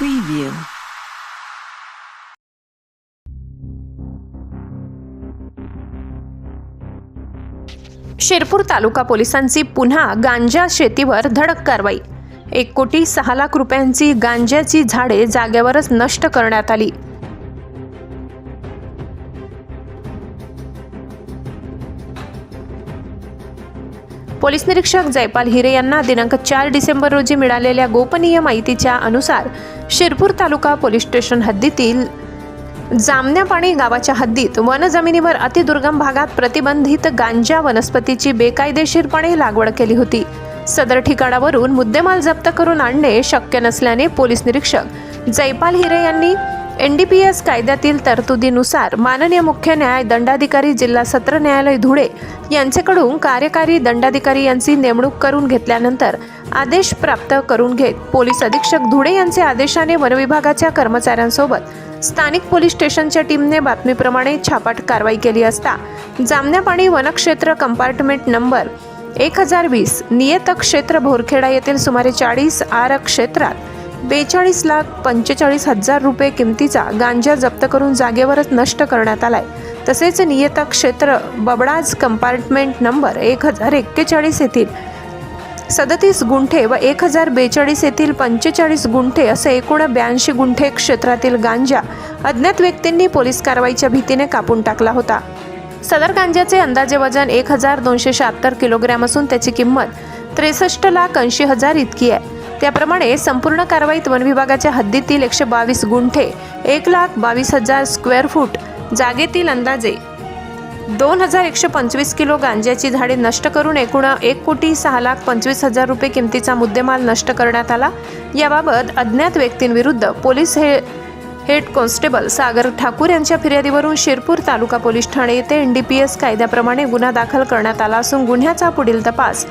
Preview. Shirpur तालुका पोलिसांची पुन्हा गांजा शेतीवर धडक कारवाई. एक कोटी सहा लाख रुपयांची गांज्याची झाडे जागेवरच नष्ट करण्यात आली. पोलीस निरीक्षक जयपाल हिरे यांना दिनांक चार डिसेंबर रोजी मिळालेल्या गोपनीय माहितीच्या अनुसार शिरपूर तालुका पोलीस स्टेशन हद्दीतील जामण्यापाणी गावाच्या हद्दीत वन जमिनीवर अतिदुर्गम भागात प्रतिबंधित गांजा वनस्पतीची बेकायदेशीरपणे लागवड केली होती. सदर ठिकाणावरून मुद्देमाल जप्त करून आणणे शक्य नसल्याने पोलीस निरीक्षक जयपाल हिरे यांनी एन डी पी एस कायद्यातील तरतुदीनुसार माननीय मुख्य न्याय दंडाधिकारी जिल्हा सत्र न्यायालय धुळे यांच्याकडून कार्यकारी दंडाधिकारी यांची नेमणूक करून घेतल्यानंतर आदेश प्राप्त करून घेत पोलीस अधीक्षक धुळे यांचे आदेशाने वनविभागाच्या कर्मचाऱ्यांसोबत स्थानिक पोलीस स्टेशनच्या टीमने बातमीप्रमाणे छापाट कारवाई केली असता जामण्यापाणी वनक्षेत्र कंपार्टमेंट नंबर एक हजार वीस नियतक क्षेत्र भोरखेडा येथील सुमारे चाळीस आर क्षेत्रात बेचाळीस लाख पंचेचाळीस हजार रुपये किमतीचा गांजा जप्त करून जागेवरच नष्ट करण्यात आलाय. तसेच नियत क्षेत्र बबडाज कंपार्टमेंट नंबर एक हजार एक्केचाळीस येथील सदतीस गुंठे व एक हजार बेचाळीस येथील पंचेचाळीस गुंठे असे एकूण ब्याऐंशी गुंठे क्षेत्रातील गांजा अज्ञात व्यक्तींनी पोलीस कारवाईच्या भीतीने कापून टाकला होता. सदर गांजाचे अंदाजे वजन एक हजार दोनशे शहात्तर किलोग्रॅम असून त्याची किंमत त्रेसष्ट लाख ऐंशी हजार इतकी आहे. त्याप्रमाणे संपूर्ण कारवाईत वन विभागाच्या हद्दीतील एकशे बावीस गुंठे एक लाख बावीस हजार स्क्वेअर फूट जागेतील अंदाजे दोन हजार एकशे पंचवीस किलो गांज्याची झाडे नष्ट करून एकूण एक कोटी सहा लाख पंचवीस हजार रुपये किमतीचा मुद्देमाल नष्ट करण्यात आला. याबाबत अज्ञात व्यक्तींविरुद्ध पोलीस हे हेड कॉन्स्टेबल सागर ठाकूर यांच्या फिर्यादीवरून शिरपूर तालुका पोलीस ठाणे येथे एन डी पी एस कायद्याप्रमाणे गुन्हा दाखल करण्यात आला असून गुन्ह्याचा पुढील तपास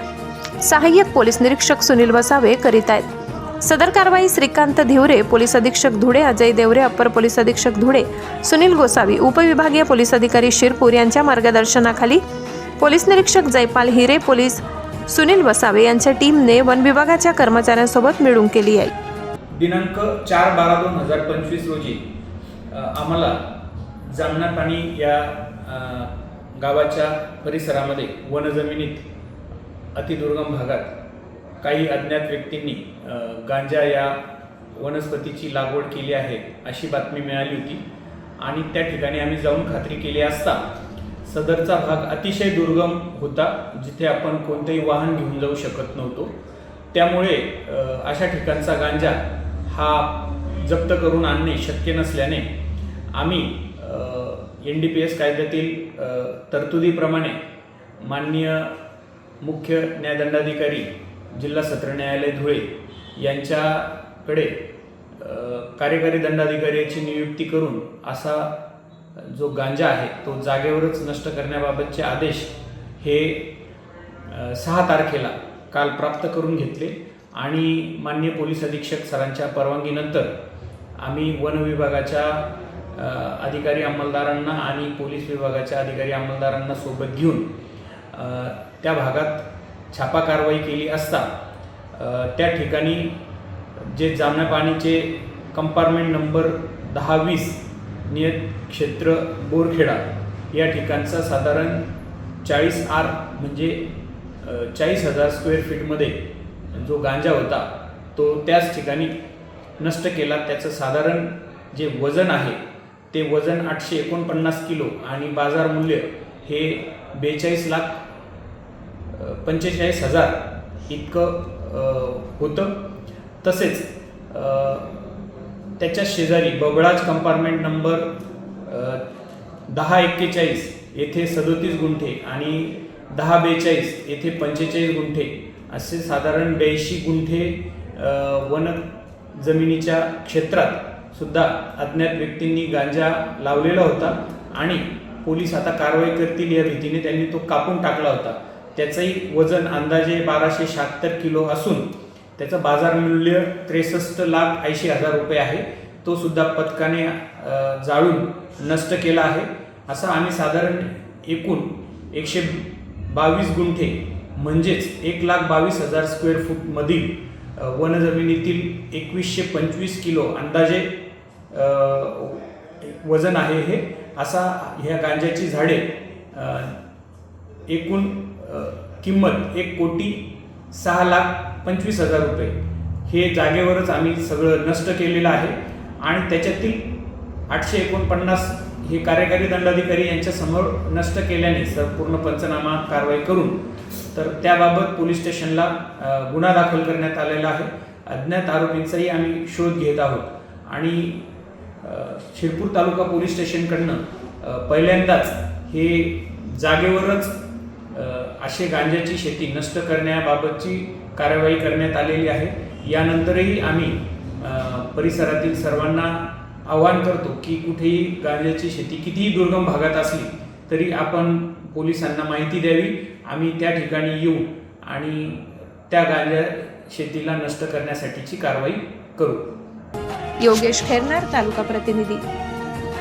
सहाय्यक पोलीस निरीक्षक सुनील वसावे करीत आहेत. सदर कारवाई श्रीकांत धिवरे पोलीस अधीक्षक धुळे अजय देवरे अप्पर पोलीस अधीक्षक धुळे सुनील गोसावी उपविभागीय पोलीस अधिकारी शिरपूर यांच्या मार्गदर्शनाखाली पोलीस निरीक्षक जयपाल हिरे पोलीस सुनील वसावे यांच्या टीमने वन विभागाच्या कर्मचाऱ्यांसोबत मिळून केली आहे. दिनांक चार बारा दोन हजार पंचवीस रोजी आम्हाला जामना पाणी या गावाच्या परिसरामध्ये वनजमिनीत अतिदुर्गम भागात काही अज्ञात व्यक्तींनी गांजा या वनस्पतीची लागवड केली आहे अशी बातमी मिळाली होती. आणि त्या ठिकाणी आम्ही जाऊन खात्री केली असता सदरचा भाग अतिशय दुर्गम होता जिथे आपण कोणतेही वाहन घेऊन जाऊ शकत नव्हतो. त्यामुळे अशा ठिकाणचा गांजा हा जप्त करून आणणे शक्य नसल्याने आम्ही एन डी पी एस कायद्यातील तरतुदीप्रमाणे माननीय मुख्य न्यायदंडाधिकारी जिल्हा सत्र न्यायालय धुळे यांच्याकडे कार्यकारी दंडाधिकाऱ्याची नियुक्ती करून असा जो गांजा आहे तो जागेवरच नष्ट करण्याबाबतचे आदेश हे सहा तारखेला काल प्राप्त करून घेतले आणि मान्य पोलीस अधीक्षक सरांच्या परवानगीनंतर आम्ही वन विभागाच्या अधिकारी अंमलदारांना आणि पोलीस विभागाच्या अधिकारी अंमलदारांना सोबत घेऊन त्या भागात छापा कारवाई केली असता त्या ठिकाणी जे जामना पाणीचे कंपार्टमेंट नंबर दहा वीस नियत क्षेत्र बोरखेडा या ठिकाणचा साधारण चाळीस आर म्हणजे चाळीस हजार स्क्वेअर फीटमध्ये जो गांजा होता तो त्याच ठिकाणी नष्ट केला. त्याचं साधारण जे वजन आहे ते वजन आठशे एकोणपन्नास किलो आणि बाजार मूल्य हे बेचाळीस लाख पंचेचाळीस हजार इतकं होतं. तसेच त्याच्या शेजारी बबळाज कंपार्टमेंट नंबर दहा एक्केचाळीस येथे सदोतीस गुंठे आणि दहा बेचाळीस येथे पंचेचाळीस गुंठे असे साधारण ब्याऐंशी गुंठे वन जमिनीच्या क्षेत्रात सुद्धा अज्ञात व्यक्तींनी गांजा लावलेला होता आणि पोलीस आता कारवाई करतील या भीतीने त्यांनी तो कापून टाकला होता. त्याचंही वजन अंदाजे बाराशे शहात्तर किलो असून त्याचं बाजार मूल्य त्रेसष्ट लाख ऐंशी हजार रुपये आहे. तो सुद्धा पथकाने जाळून नष्ट केला आहे. असा आम्ही साधारण एकूण एकशे बावीस गुंठे म्हणजेच एक लाख बावीस हजार स्क्वेअर फूटमधील वनजमिनीतील एकवीसशे पंचवीस किलो अंदाजे वजन आहे हे. असा ह्या गांजाची झाडे एकूण किंमत एक कोटी सहा लाख पंचवीस हजार रुपये. हे जागेवरच आम्ही सगळं नष्ट केलेलं आहे. आणि त्याच्यातील आठशे एकोणपन्नास हे कार्यकारी दंडाधिकारी यांच्यासमोर नष्ट केल्याने सर पूर्ण पंचनामा कारवाई करून तर त्याबाबत पोलीस स्टेशनला गुन्हा दाखल करण्यात आलेला आहे. अज्ञात आरोपींचाही आम्ही शोध घेत आहोत. आणि शिरपूर तालुका पोलीस स्टेशनकडनं पहिल्यांदाच हे जागेवरच असे गांजाची शेती नष्ट करण्याबाबतची कार्यवाही करण्यात आलेली आहे. यानंतरही आम्ही परिसरातील सर्वांना आवाहन करतो की कुठेही गांजाची शेती कितीही दुर्गम भागात असली तरी आपण पोलिसांना माहिती द्यावी. आम्ही त्या ठिकाणी येऊ आणि त्या गांजा शेतीला नष्ट करण्यासाठीची कारवाई करू. योगेश खैरनार तालुका प्रतिनिधी.